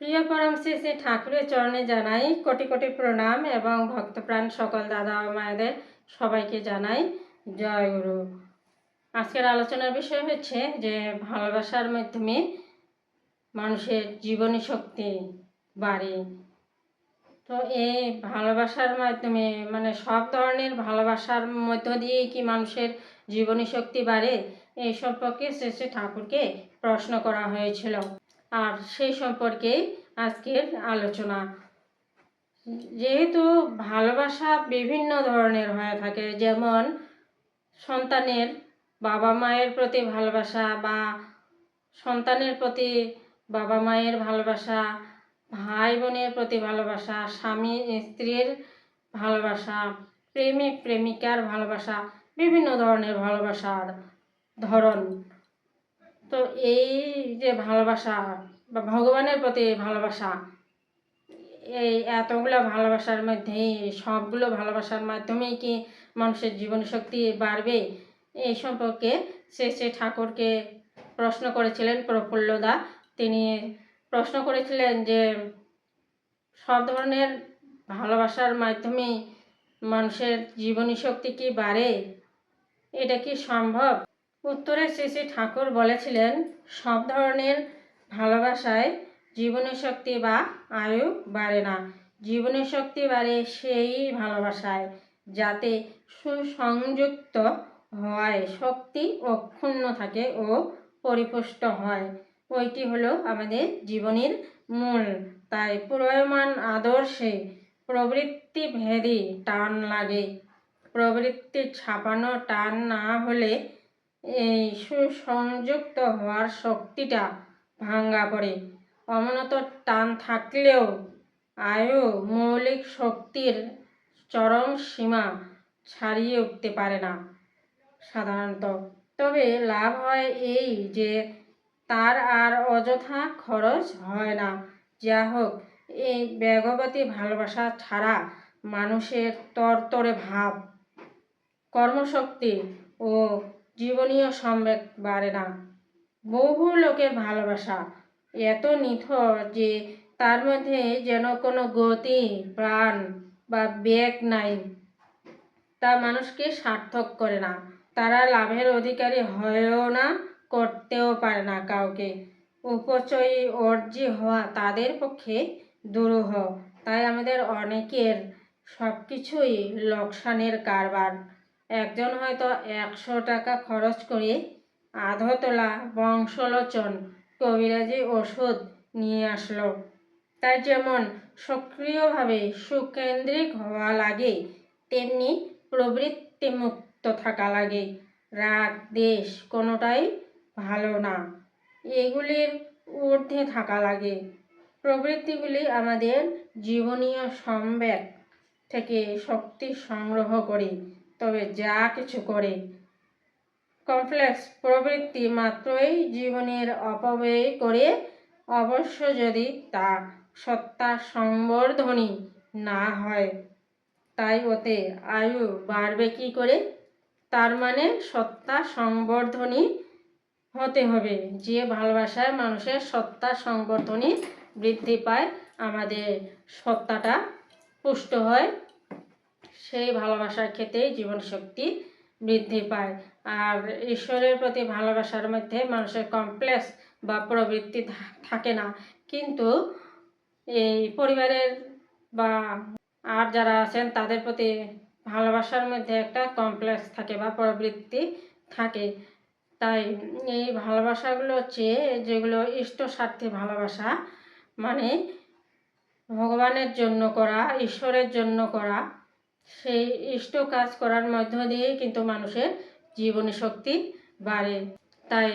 প্রিয় পরম শ্রী শ্রী ঠাকুরের চরণে জানাই কোটি কোটি প্রণাম এবং ভক্তপ্রাণ সকল দাদা মায়েদের সবাইকে জানাই। জয় গুরু। আজকের আলোচনার বিষয় হচ্ছে যে ভালোবাসার মাধ্যমে মানুষের জীবনী শক্তি বাড়ে। তো এই ভালোবাসার মাধ্যমে মানে সব ধরনের ভালোবাসার মধ্য দিয়েই কি মানুষের জীবনী শক্তি বাড়ে? এই সম্পর্কে শ্রী শ্রী ঠাকুরকে প্রশ্ন করা হয়েছিল। আর সেই সম্পর্কে আজকের আলোচনা। যেহেতু ভালোবাসা বিভিন্ন ধরনের হয়ে থাকে, যেমন সন্তানের বাবা মায়ের প্রতি ভালোবাসা বা সন্তানের প্রতি বাবা মায়ের ভালোবাসা, ভাই বোনের প্রতি ভালোবাসা, স্বামী, স্ত্রীর ভালোবাসা, প্রেমিক, প্রেমিকার ভালোবাসা, বিভিন্ন ধরনের ভালোবাসার ধরন। তো এই যে ভালোবাসা বা ভগবানের প্রতি ভালোবাসা, এই এতগুলো ভালোবাসার মধ্যেই সবগুলো ভালোবাসার মাধ্যমেই কি মানুষের জীবন শক্তি বাড়বে? এই সম্পর্কে সে সে ঠাকুরকে প্রশ্ন করেছিলেন প্রফুল্লদা। তিনি প্রশ্ন করেছিলেন যে সব ধরনের ভালোবাসার মাধ্যমেই মানুষের জীবনী শক্তি কি বাড়ে? এটা কি সম্ভব? উত্তরে শ্রী শ্রী ঠাকুর বলেছিলেন, সব ধরনের ভালোবাসায় জীবনী শক্তি বা আয়ু বাড়ে না। জীবনী শক্তি বাড়ে সেই ভালোবাসায়, যাতে সুসংযুক্ত হয়, শক্তি অক্ষুণ্ণ থাকে ও পরিপুষ্ট হয়। ওইটি হলো আমাদের জীবনের মূল। তাই প্রয়মান আদর্শে প্রবৃত্তি ভেদে টান লাগে। প্রবৃত্তি ছাপানো টান না হলে এই সুসংযুক্ত হওয়ার শক্তিটা ভাঙ্গা পড়ে। অমনত টান থাকলেও আয়ু মৌলিক শক্তির চরম সীমা ছাড়িয়ে উঠতে পারে না সাধারণত। তবে লাভ হয় এই যে তার আর অযথা খরচ হয় না। যা হোক, এই বেগবতী ভালোবাসা ছাড়া মানুষের তরতরে ভাব, কর্মশক্তি ও জীবনীয় সম্বেক বাড়ে না। বহু লোকের ভালোবাসা এত নিথর যে তার মধ্যে যেন কোনো গতি, প্রাণ বা বেগ নাই। তা মানুষকে সার্থক করে না। তারা লাভের অধিকারী হয়েও না, করতেও পারে না কাউকে। উপচয়ী অর্জি হওয়া তাদের পক্ষে দুরূহ। তাই আমাদের অনেকের সব কিছুই লোকসানের কারবার। একজন হয়তো একশো টাকা খরচ করে আধতলা বংশলোচন কবিরাজি ওষুধ নিয়ে আসলো। তাই যেমন সক্রিয়ভাবে সুকেন্দ্রিক হওয়া লাগে, তেমনি প্রবৃত্তিমুক্ত থাকা লাগে। রাগ, দেশ কোনোটাই ভালো না। এগুলির ঊর্ধ্বে থাকা লাগে। প্রবৃত্তিগুলি আমাদের জীবনীয় সম্বেক থেকে শক্তি সংগ্রহ করে। তবে যা কিছু করে। কমপ্লেক্স প্রবৃত্তি মাত্রই জীবনের অপব্যয় করে। অবশ্য যদি তা সত্তা সংবর্ধনী না হয়, তাই ওতে আয়ু বাড়বে কি করে? তার মানে সত্তা সংবর্ধনী হতে হবে। যে ভালোবাসায় মানুষের সত্তা সংবর্ধনী বৃদ্ধি পায়, আমাদের সত্তাটা পুষ্ট হয়। সেই ভালোবাসার ক্ষেত্রেই জীবন শক্তি বৃদ্ধি পায়। আর ঈশ্বরের প্রতি ভালোবাসার মধ্যে মানুষের কমপ্লেক্স বা প্রবৃত্তি থাকে না। কিন্তু এই পরিবারের বা আর যারা আছেন, তাদের প্রতি ভালোবাসার মধ্যে একটা কমপ্লেক্স থাকে বা প্রবৃত্তি থাকে। তাই এই ভালোবাসাগুলো হচ্ছে যেগুলো ইষ্ট স্বার্থে ভালোবাসা মানে ভগবানের জন্য করা, ঈশ্বরের জন্য করা সেই ইষ্ট কাজ করার মধ্য দিয়েই কিন্তু মানুষের জীবনী শক্তি বাড়ে। তাই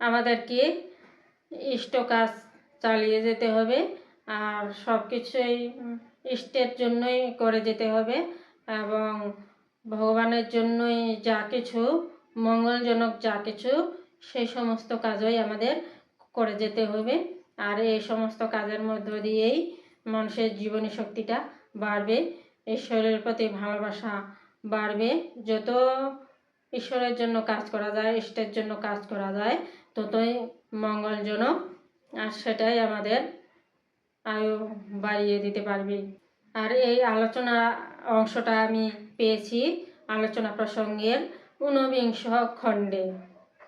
আমাদেরকে ইষ্ট কাজ চালিয়ে যেতে হবে আর সব কিছুই ইষ্টের জন্যই করে যেতে হবে এবং ভগবানের জন্যই যা কিছু, মঙ্গলজনক যা কিছু, সেই সমস্ত কাজই আমাদের করে যেতে হবে। আর এই সমস্ত কাজের মধ্য দিয়েই মানুষের জীবনী শক্তিটা বাড়বে। ঈশ্বরের প্রতি ভালোবাসা বাড়বে। যত ঈশ্বরের জন্য কাজ করা যায়, ইষ্টের জন্য কাজ করা যায়, ততই মঙ্গলজনক। আর সেটাই আমাদের আয়ু বাড়িয়ে দিতে পারবে। আর এই আলোচনা অংশটা আমি পেয়েছি আলোচনা প্রসঙ্গের ঊনবিংশ খণ্ডে।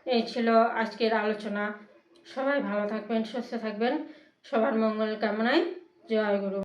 এই ছিল আজকের আলোচনা। সবাই ভালো থাকবেন, সুস্থ থাকবেন। সবার মঙ্গল কামনায় জয় গুরু।